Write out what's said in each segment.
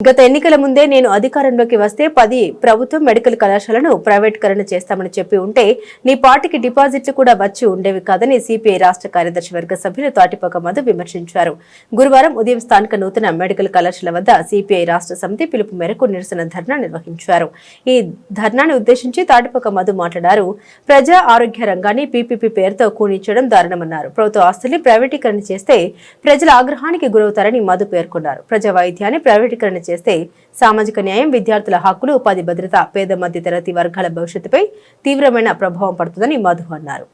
గత ఎన్నికల ముందే నేను అధికారంలోకి వస్తే పది ప్రభుత్వం మెడికల్ కళాశాలను ప్రైవేటీకరణ చేస్తామని చెప్పి ఉంటే నీ పార్టీకి డిపాజిట్లు కూడా వచ్చి ఉండేవి కాదని సిపిఐ రాష్ట్ర కార్యదర్శి వర్గ సభ్యులు తాటిపక్క మధు విమర్శించారు. గురువారం ఉదయం స్థానిక నూతన మెడికల్ కళాశాల వద్ద సిపిఐ రాష్ట్ర సమితి పిలుపు మేరకు నిరసన ధర్నా నిర్వహించారు. ఈ ధర్నాని ఉద్దేశించి తాటిపక్క మధు మాట్లాడారు. ప్రజా ఆరోగ్య రంగాన్ని పీపీపీ పేరుతో కూనించడం దారుణమన్నారు. ప్రభుత్వ ఆస్తుల్ని ప్రైవేటీకరణ చేస్తే ప్రజల ఆగ్రహానికి గురవుతారని మధు పేర్కొన్నారు. ప్రజా వైద్యాన్ని ప్రైవేటీకరణ చేస్తే సామాజిక న్యాయం విద్యార్థుల హక్కులు ఉపాధి భద్రత పేద మధ్య తరగతి వర్గాల భవిష్యత్తుపై తీవ్రమైన ప్రభావం పడుతుందని మధు అన్నారు.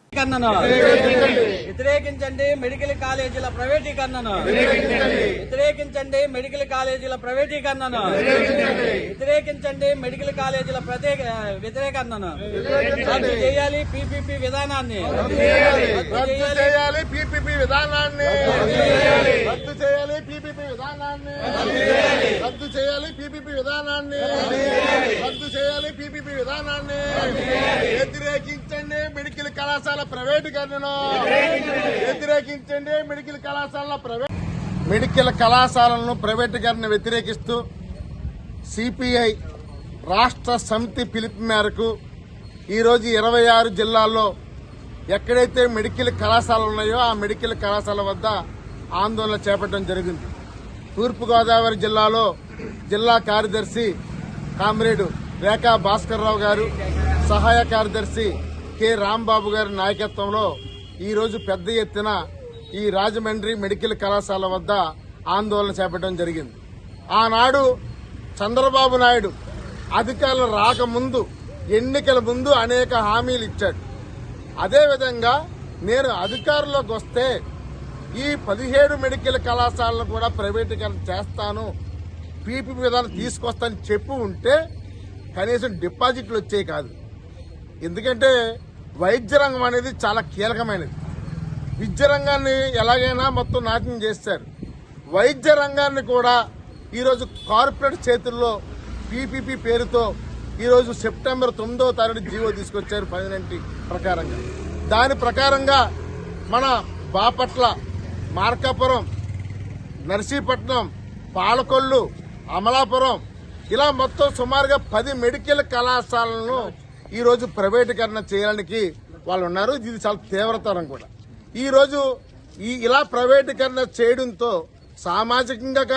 వ్యతిరేకించండి మెడికల్ కాలేజీల ప్రైవేటీకరణను వ్యతిరేకించండి మెడికల్ కాలేజీల ప్రైవేటీకరణను వ్యతిరేకించండి మెడికల్ కాలేజీల ప్రత్యేక వ్యతిరేకరణను రద్దు చేయాలి పీపీపీ విధానాన్ని. రద్దు చేయాలి పీపీపీ విధానాన్ని. రద్దు చేయాలి. పీపీపీ విధానాన్ని రద్దు చేయాలి పీపీపీ విధానాన్ని రద్దు చేయాలి పీపీపీ విధానాన్ని వ్యతిరేకించండి మెడికల్ కళాశాల ప్రైవేటీకరణను. వ్యతిరేకించండి మెడికల్ కళాశాల ప్రైవేట్ మెడికల్ కళాశాలను ప్రైవేటీకరణ వ్యతిరేకిస్తూ సిపిఐ రాష్ట్ర సమితి పిలుపు మేరకు ఈరోజు ఇరవై ఆరు జిల్లాల్లో ఎక్కడైతే మెడికల్ కళాశాలలు ఉన్నాయో ఆ మెడికల్ కళాశాల వద్ద ఆందోళన చేపట్టడం జరిగింది. తూర్పుగోదావరి జిల్లాలో జిల్లా కార్యదర్శి కామ్రేడు రేఖా భాస్కర్రావు గారు సహాయ కార్యదర్శి కె రాంబాబు గారి నాయకత్వంలో ఈరోజు పెద్ద ఎత్తున ఈ రాజమండ్రి మెడికల్ కళాశాల వద్ద ఆందోళన చేపట్టడం జరిగింది. ఆనాడు చంద్రబాబు నాయుడు అధికారులు రాకముందు ఎన్నికల ముందు అనేక హామీలు ఇచ్చాడు. అదేవిధంగా నేను అధికారంలోకి వస్తే ఈ పదిహేడు మెడికల్ కళాశాలను కూడా ప్రైవేటీకరణ చేస్తాను పీపీ విధానం తీసుకొస్తానని చెప్పి ఉంటే కనీసం డిపాజిట్లు వచ్చేవి కాదు. ఎందుకంటే వైద్య రంగం అనేది చాలా కీలకమైనది. విద్య రంగాన్ని ఎలాగైనా మొత్తం నాశనం చేశారు వైద్య రంగాన్ని కూడా ఈరోజు కార్పొరేట్ చేతుల్లో పీపీపీ పేరుతో ఈరోజు సెప్టెంబర్ తొమ్మిదవ తారీఖు జీవో తీసుకొచ్చారు పదినంటి ప్రకారంగా. దాని ప్రకారంగా మన బాపట్ల మార్కాపురం నర్సీపట్నం పాలకొల్లు అమలాపురం. ఇలా మొత్తం సుమారుగా పది మెడికల్ కళాశాలను ఈరోజు ప్రైవేటీకరణ చేయడానికి వాళ్ళు ఉన్నారు. ఇది చాలా తీవ్రతరం కూడా. ఈరోజు ఈ ఇలా ప్రైవేటీకరణ చేయడంతో సామాజికంగా